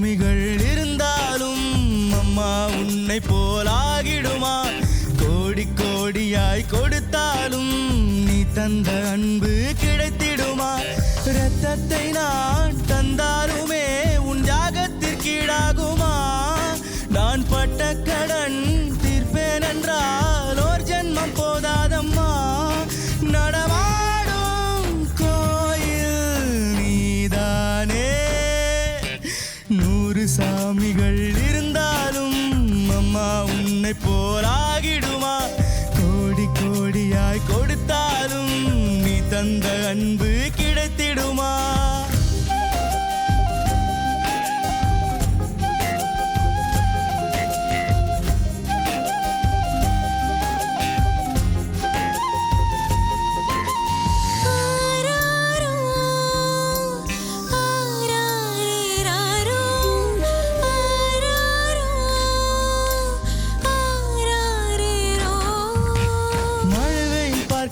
சுவாமிகள் இருந்தாலும் அம்மா உன்னை போலாகிடுமா? கோடி கோடியாய் கொடுத்தாலும் நீ தந்த அன்பு கிடைத்திடுமா? ரத்தத்தை நான் தந்தாலுமே உன் தியாகத்திற்கீடாகுமா நான் பட்ட சாமிகள் இருந்தாலும் அம்மா உன்னை போலாகிடுமா? கோடி கோடியாய் கொடுத்தாலும் நீ தந்த அன்பு கிடைத்திடுமா?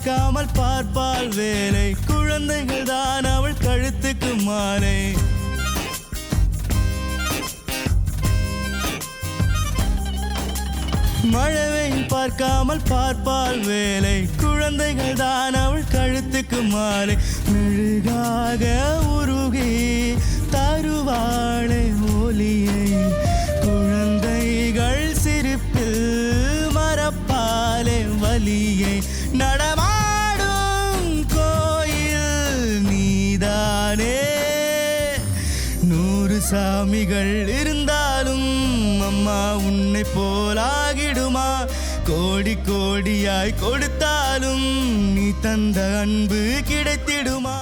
பார்க்காமல் பார்ப்பால் வேலை. குழந்தைகள் தான் அவள் கழுத்துக்கு மாலை. மழவை பார்க்காமல் பார்ப்பால் வேலை. குழந்தைகள் தான் அவள் கழுத்துக்கு மாலை. மெழுகாக உருகி தருவாளை ஒலியை குழந்தைகள் சிரிப்பில் மறப்பாலே வலியை. நட நானே நூறு சாமிகள் இருந்தாலும் அம்மா உன்னை போலாகிடுமா? கோடி கோடியாய் கொடுத்தாலும் நீ தந்த அன்பு கிடைத்திடுமா?